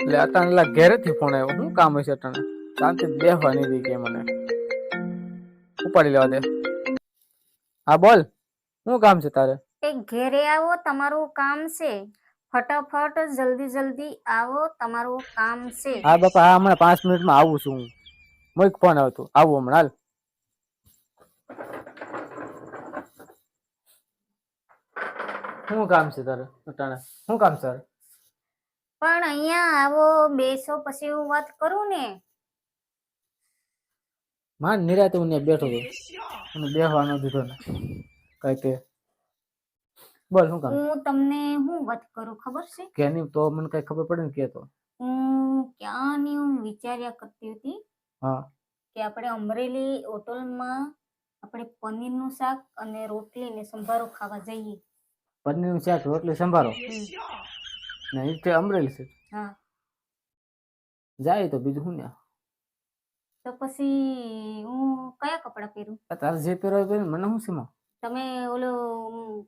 એટલે અટાણે લા ઘેરેથી ફોન આવ્યો. શું કામ હશે અટાણે? શાંતિ બેહવા નહીં દઈ કે મને. ઉપાડી લેવા દે. હા બોલ. શું કામ છે તારે? એ ઘેરે આવો તમારું કામ છે. ફટાફટ જલ્દી જલ્દી આવો તમારું કામ છે. હા બાપા હા હમણાં પાંચ મિનિટમાં આવું છું હું. મોઈક ફોન આવતું આવું હમણાં હાલ. શું કામ છે તારે અટાણે? શું કામ છે તારે? પણ અહીંયા આવો બેસો પછી હું વાત કરું ને? માં નિરાતે હું બેઠો હતો અને બેહવાનો દીધો ને. કઈ કે. બોલ શું કામ? હું તમને હું વાત કરું ખબર છે? કે નહીં તો મને કઈ ખબર પડે ને કે તો. હું ક્યાંની હું વિચાર્યા કરતી હતી હા. કે આપણે અમરેલી હોટલમાં આપણે પનીરનું શાક અને રોટલી ને સંભારો ખાવા જઈએ. પનીરનું શાક રોટલી સંભારો? હમ. ને તે અમરેલી છે. હા. જાય તો બીજું શું ને તો પછી હું કયા કપડાં પહેરું? તારે જે પહેરવા હોય મને શું છે તમે ઓલો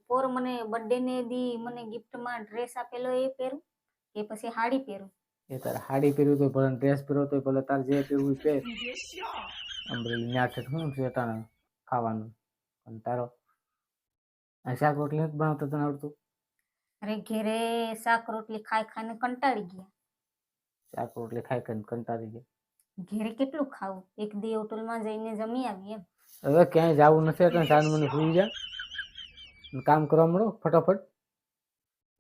પોર મને બર્થડે ને દી મને ગિફ્ટમાં ડ્રેસ આપેલો એ પહેરું કે પછી સાડી પહેરું? એ તારે સાડી પહેર્યું તો ભલે ડ્રેસ પહેરવો તો ભલે તારે જે પહેરવું એ પહેર. અમરેલી ન્યા છે શું છે તારે ખાવાનું? અને તારો? શાક રોટલી નથી બનાવતા તને આવડતું? અરે ઘેરે શાક રોટલી ખાઈ ખાઈને કંટાળી ગયા. શાક રોટલી ખાઈ ખાઈને કંટાળી ગયા. ઘેરે કેટલું ખાવું? એક દી હોટલમાં જઈને જમી આવી એમ. હવે ક્યાંય જવું નથી એટલે સાંજ મને સુઈ જા. કામ કરવા મળો ફટાફટ.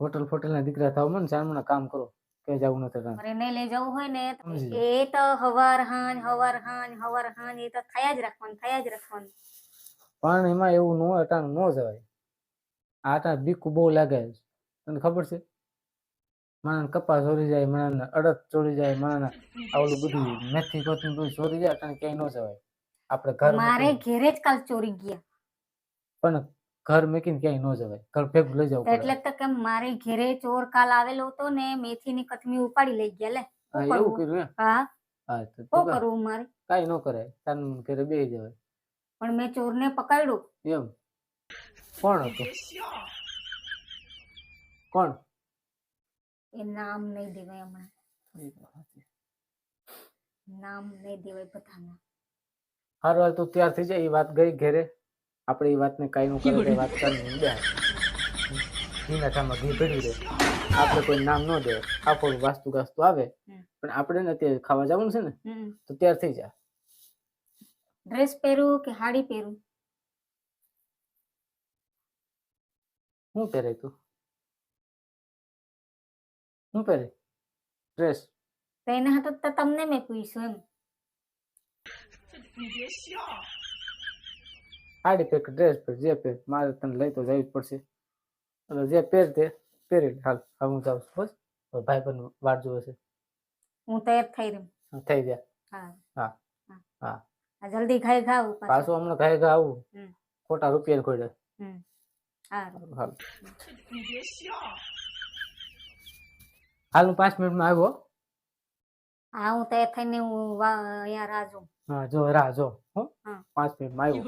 હોટલ ફોટલના દીકરા થાવ મને સાંજ મને કામ કરો. કે જવું નથી અરે નહીં લઈ જવું હોય ને એ તો હવાર હાન હવાર હાન હવાર હાન એ તો થયા જ રાખવાનું થયા જ રાખવાનું. પણ એમાં એવું ન હોય અટાણે ન જવાય. આ બીક બહુ લાગે છે. તને ખબર છે? માણસ કપાસ ચોરી જાય માણસ અડદ ચોરી જાય માણસ આ બધું મેથી કોથમીર ચોરી જાય તને ક્યાંય ન જવાય. આપણે ઘર મારે ઘેરે જ કાલ ચોરી ગયા. પણ ઘર મેકીને ક્યાંય ન જવાય. ઘર ભેગું લઈ જવું એટલે તો કે મારે ઘેરે ચોર કાલ આવેલો હતો ને મેથી ની કથમી ઉપાડી લઈ ગયા લે. એવું કર્યું હા. હા તો શું કરવું મારે? કાઈ ન કરે તાર ઘરે બે જવાય. પણ મેં ચોરને પકડ્યું. એમ. કોણ હતું? કોણ? એ નામ નહીં દેવાય હમણાં. નામ નહીં દેવાય બધાના. હારું હાલ તું તૈયાર થઈ જાય એ વાત ગઈ ઘેરે. આપણે એ વાતને કાંઈ નું કરે વાત કરી ઘીના ઠામાં ઘી ભેળવી દે. આપણે કોઈ નામ ન દે આપણું વાસ્તુ ગાસ્તુ આવે. પણ આપણે ને અત્યારે ખાવા જવાનું છે ને તો તૈયાર થઈ જા. ડ્રેસ પહેરું કે સાડી પહેરું? શું પહેરે તું? શું પહેરે ડ્રેસ તો એના હાથે તો તમને મેં પૂછ્યું એમ. સાડી પેક ડ્રેસ પર જે પહેર મારે તને લઈ તો જવી જ પડશે. એટલે જે પહેર તે પહેરી હાલ હવે હું જાઉં છું બસ. ભાઈ પણ વાટ જોવે છે. હું તૈયાર થઈ રહી. થઈ ગયા. હા. હા, હા. જલ્દી ખાઈ ખાવ પાછું. હમણાં ખાઈ ખાવ ખોટા રૂપિયા ખોડે હા હાલ હું પાંચ મિનિટમાં આવ્યો હા હું તૈયાર થઈને હું અહીંયા રાહ જોઉં હા જો રાહ જો હો. પાંચ મિનિટમાં આવ્યો.